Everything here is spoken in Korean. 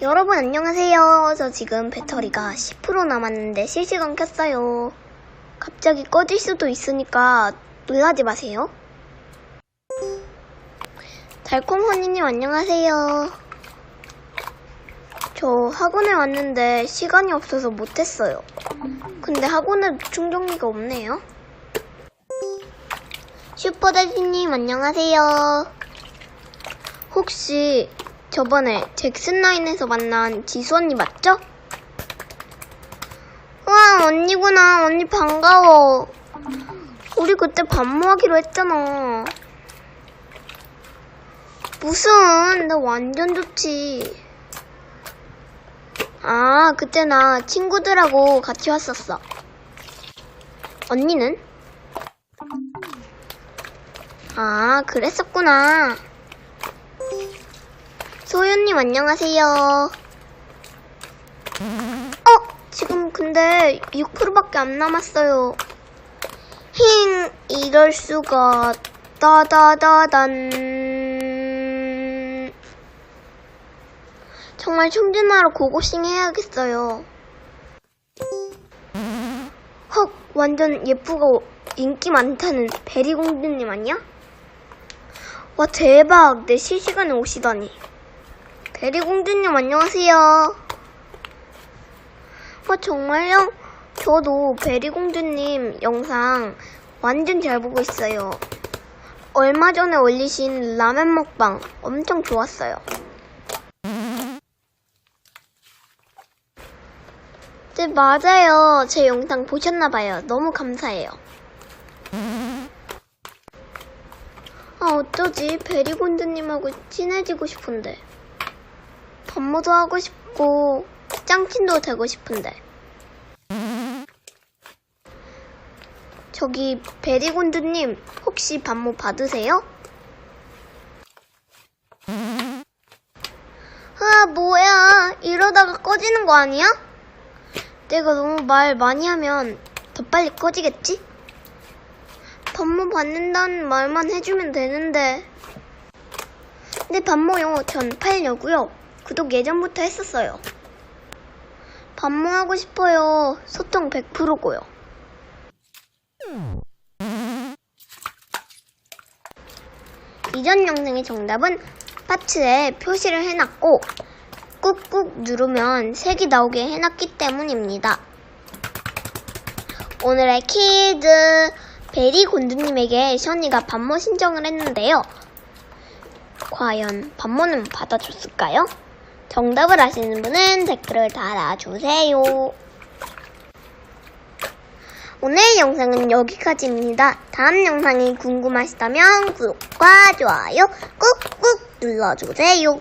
여러분 안녕하세요. 저 지금 배터리가 10% 남았는데 실시간 켰어요. 갑자기 꺼질 수도 있으니까 놀라지 마세요. 달콤 허니님 안녕하세요. 저 학원에 왔는데 시간이 없어서 못했어요. 근데 학원에 충전기가 없네요. 슈퍼데디님 안녕하세요. 혹시 저번에 잭슨라인에서 만난 지수 언니 맞죠? 와 언니구나 언니 반가워. 우리 그때 반모하기로 했잖아. 무슨 나 완전 좋지. 아 그때 나 친구들하고 같이 왔었어. 언니는? 아 그랬었구나. 소윤님 안녕하세요. 어, 지금 근데 6%밖에 안 남았어요. 힝, 이럴 수가. 따다다단. 정말 충전하러 고고싱 해야겠어요. 헉, 완전 예쁘고 인기 많다는 베리공주님 아니야? 와, 대박. 내 실시간에 오시다니. 베리공주님 안녕하세요. 와 정말요? 저도 베리공주님 영상 완전 잘 보고 있어요. 얼마 전에 올리신 라면 먹방 엄청 좋았어요. 네 맞아요. 제 영상 보셨나봐요. 너무 감사해요. 아 어쩌지 베리공주님하고 친해지고 싶은데. 반모도 하고 싶고 짱친도 되고 싶은데 저기 베리곤드님 혹시 반모 받으세요? 아 뭐야 이러다가 꺼지는 거 아니야? 내가 너무 말 많이 하면 더 빨리 꺼지겠지? 반모 받는다는 말만 해주면 되는데 네 반모요 전 팔려고요 구독 예전부터 했었어요. 반모하고 싶어요. 소통 100%고요. 이전 영상의 정답은 파츠에 표시를 해놨고 꾹꾹 누르면 색이 나오게 해놨기 때문입니다. 오늘의 퀴즈 베리 곤두님에게 션이가 반모 신청을 했는데요. 과연 반모는 받아줬을까요? 정답을 아시는 분은 댓글을 달아주세요. 오늘 영상은 여기까지입니다. 다음 영상이 궁금하시다면 구독과 좋아요 꾹꾹 눌러주세요.